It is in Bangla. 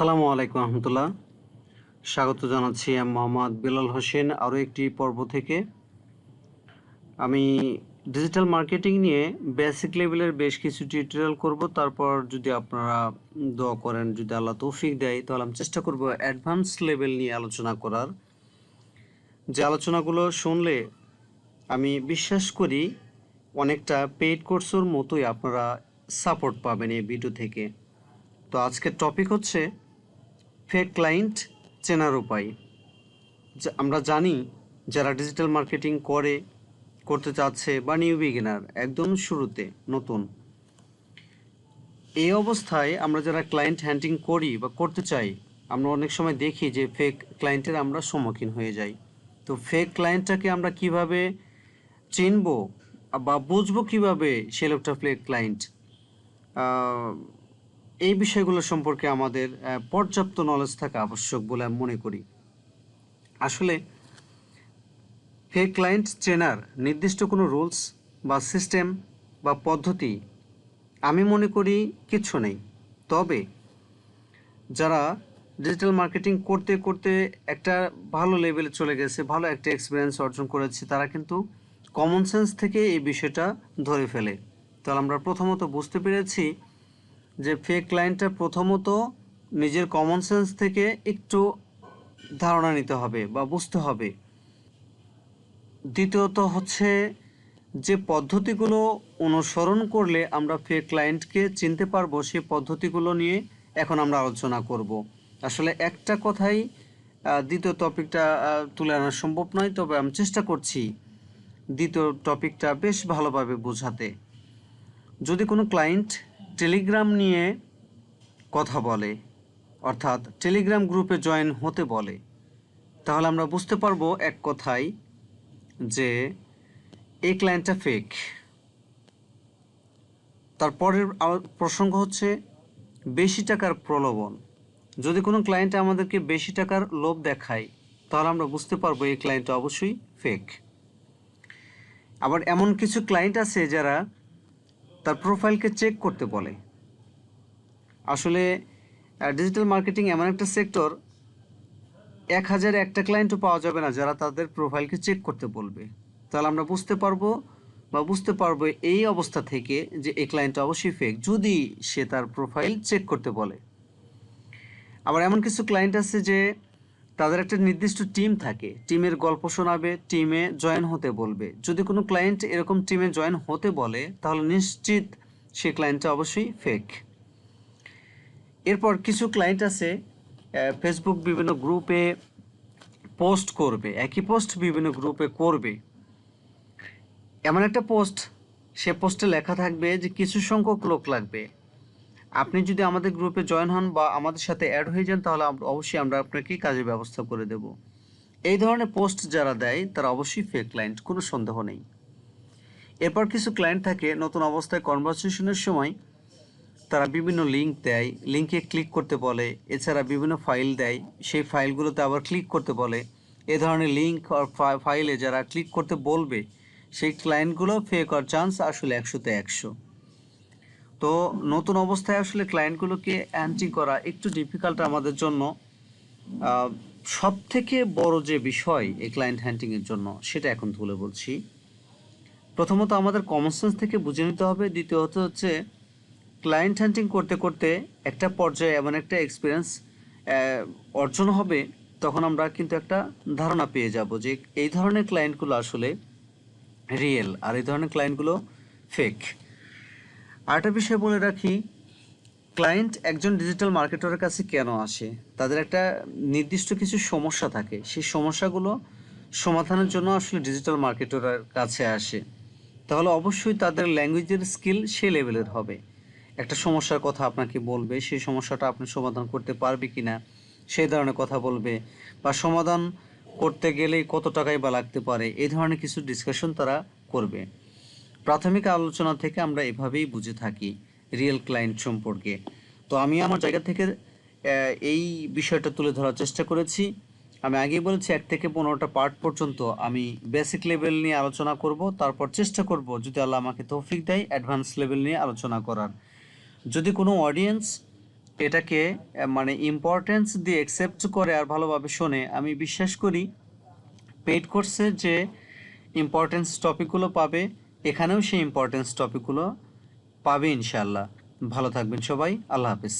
আসসালামু আলাইকুম রহমতুল্লাহ। স্বাগত জানাচ্ছি আমি মোহাম্মদ বিলাল হোসেন আরও একটি পর্ব থেকে। আমি ডিজিটাল মার্কেটিং নিয়ে বেসিক লেভেলের বেশ কিছু টিউটোরিয়াল করব। তারপর যদি আপনারা দোয়া করেন, যদি আল্লাহ তৌফিক দেয়, তাহলে আমি চেষ্টা করব অ্যাডভান্স লেভেল নিয়ে আলোচনা করার। যে আলোচনাগুলো শুনলে আমি বিশ্বাস করি অনেকটা পেইড কোর্সের মতোই আপনারা সাপোর্ট পাবেন এই ভিডিও থেকে। তো আজকের টপিক হচ্ছে ফেক ক্লায়েন্ট চেনার উপায়। আমরা জানি যারা ডিজিটাল মার্কেটিং করে, করতে চাচ্ছে বা নিউ বিগিনার একদম শুরুতে, নতুন। এই অবস্থায় আমরা যারা ক্লায়েন্ট হ্যান্ডিং করি বা করতে চাই, আমরা অনেক সময় দেখি যে ফেক ক্লায়েন্টের আমরা সম্মুখীন হয়ে যাই। তো ফেক ক্লায়েন্টটাকে আমরা কীভাবে চিনবো বা বুঝব কীভাবে সে লোকটা ফেক ক্লায়েন্ট এই বিষয়গুলো সম্পর্কে আমাদের পর্যাপ্ত নলেজ থাকা আবশ্যক বলে আমি মনে করি। আসলে ফেক ক্লায়েন্ট চেনার নির্দিষ্ট কোনো রুলস বা সিস্টেম বা পদ্ধতি আমি মনে করি কিচ্ছু নেই। তবে, যারা ডিজিটাল মার্কেটিং করতে করতে একটা ভালো লেভেলে চলে গেছে, ভালো একটা এক্সপিরিয়েন্স অর্জন করেছে, তারা কিন্তু কমন সেন্স থেকে এই বিষয়টা ধরে ফেলে। তাহলে আমরা প্রথমত বুঝতে পেরেছি যে ফেক ক্লায়েন্টটা প্রথমত নিজের কমন সেন্স থেকে একটু ধারণা নিতে হবে বা বুঝতে হবে। দ্বিতীয়ত হচ্ছে যে পদ্ধতিগুলো অনুসরণ করলে আমরা ফেক ক্লায়েন্টকে চিনতে পারব, সেই পদ্ধতিগুলো নিয়ে এখন আমরা আলোচনা করব। আসলে একটা কথাই দ্বিতীয় টপিকটা তুলে আনা সম্ভব নয়, তবে আমি চেষ্টা করছি দ্বিতীয় টপিকটা বেশ ভালোভাবে বোঝাতে। যদি কোনো ক্লায়েন্ট টেলিগ্রাম নিয়ে কথা বলে, অর্থাৎ টেলিগ্রাম গ্রুপে জয়েন হতে বলে। তাহলে আমরা বুঝতে পারব এক কথায় যে এই ক্লায়েন্টটা ফেক তারপরের প্রসঙ্গ হচ্ছে, বেশি টাকার প্রলোভন। যদি কোনো ক্লায়েন্ট আমাদেরকে বেশি টাকার লোভ দেখায়, তাহলে আমরা বুঝতে পারব এই ক্লায়েন্টটা অবশ্যই ফেক আবার এমন কিছু ক্লায়েন্ট আছে যারা তার প্রোফাইলকে চেক করতে বলে। আসলে ডিজিটাল মার্কেটিং এমন একটা সেক্টর এক হাজার একটা ক্লায়েন্টও পাওয়া যাবে না যারা তাদের প্রোফাইলকে চেক করতে বলবে। তাহলে আমরা বুঝতে পারব বা বুঝতে পারব এই অবস্থা থেকে যে এই ক্লায়েন্টটা অবশ্যই ফেক যদি সে তার প্রোফাইল চেক করতে বলে। আবার এমন কিছু ক্লায়েন্ট আছে যে তাদের একটা নির্দিষ্ট টিম থাকে। টিমের গল্প শোনাবে টিমে জয়েন হতে বলবে। যদি কোনো ক্লায়েন্ট এরকম টিমে জয়েন হতে বলে, তাহলে নিশ্চিত সে ক্লায়েন্টটা অবশ্যই ফেক এরপর কিছু ক্লায়েন্ট আছে ফেসবুক বিভিন্ন গ্রুপে পোস্ট করবে, একই পোস্ট বিভিন্ন গ্রুপে করবে। এমন একটা পোস্ট সে পোস্টে লেখা থাকবে যে কিছু সংখ্যক লোক লাগবে। আপনি যদি আমাদের গ্রুপে জয়েন হন বা আমাদের সাথে অ্যাড হয়ে যান, তাহলে অবশ্যই আমরা আপনাকে কাজের ব্যবস্থা করে দেব। এই ধরনের পোস্ট যারা দেয়, তারা অবশ্যই ফেক ক্লায়েন্ট কোনো সন্দেহ নেই। এরপর কিছু ক্লায়েন্ট থাকে, নতুন অবস্থায় কনভারসেশনের সময় তারা বিভিন্ন লিঙ্ক দেয়। লিঙ্কে ক্লিক করতে বলে, এছাড়া বিভিন্ন ফাইল দেয়। সেই ফাইলগুলোতে আবার ক্লিক করতে বলে। এ ধরনের লিঙ্ক আর ফাইলে যারা ক্লিক করতে বলবে, সেই ক্লায়েন্টগুলো ফেক হওয়ার চান্স আসলে একশোতে একশো। তো নতুন অবস্থায় আসলে ক্লায়েন্টগুলোকে অ্যান্টি করা একটু ডিফিকাল্ট আমাদের জন্য। সব থেকে বড় যে বিষয় এই ক্লায়েন্ট হ্যান্টিংয়ের জন্য, সেটা এখন তুলে বলছি। প্রথমত আমাদের কমন সেন্স থেকে বুঝে নিতে হবে। দ্বিতীয়ত হচ্ছে ক্লায়েন্ট হ্যান্টিং করতে করতে একটা পর্যায়ে এমন একটা এক্সপিরিয়েন্স অর্জন হবে, তখন আমরা কিন্তু একটা ধারণা পেয়ে যাব যে এই ধরনের ক্লায়েন্টগুলো আসলে রিয়েল আর এই ধরনের ক্লায়েন্টগুলো ফেক আরেকটা বিষয় বলে রাখি ক্লায়েন্ট একজন ডিজিটাল মার্কেটারের কাছে কেন আসে? তাদের একটা নির্দিষ্ট কিছু সমস্যা থাকে। সেই সমস্যাগুলো সমাধানের জন্য আসলে ডিজিটাল মার্কেটারের কাছে আসে। তাহলে অবশ্যই তাদের ল্যাঙ্গুয়েজের স্কিল সে লেভেলের হবে। একটা সমস্যার কথা আপনাকে বলবে, সেই সমস্যাটা আপনি সমাধান করতে পারবে কি না সেই ধরনের কথা বলবে বা সমাধান করতে গেলেই কত টাকাই বা লাগতে পারে, এই ধরনের কিছু ডিসকাশন তারা করবে। প্রাথমিক আলোচনা থেকে আমরা এভাবেই বুঝে থাকি রিয়েল ক্লায়েন্ট সম্পর্কে। তো আমি আমার জায়গা থেকে এই বিষয়টা তুলে ধরার চেষ্টা করেছি। আমি আগেই বলেছি, এক থেকে পনেরোটা পার্ট পর্যন্ত আমি বেসিক লেভেল নিয়ে আলোচনা করব, তারপর চেষ্টা করব যদি আল্লাহ আমাকে তৌফিক দেয় অ্যাডভান্স লেভেল নিয়ে আলোচনা করার। যদি কোনো অডিয়েন্স এটাকে মানে ইম্পর্টেন্স দিয়ে অ্যাকসেপ্ট করে আর ভালোভাবে শোনে, আমি বিশ্বাস করি পেইড কোর্সে যে ইম্পর্টেন্স টপিকগুলো পাবে এখানেও সেই ইম্পর্টেন্স টপিকগুলো পাবে ইনশাল্লাহ ভালো থাকবেন সবাই আল্লাহ হাফিজ।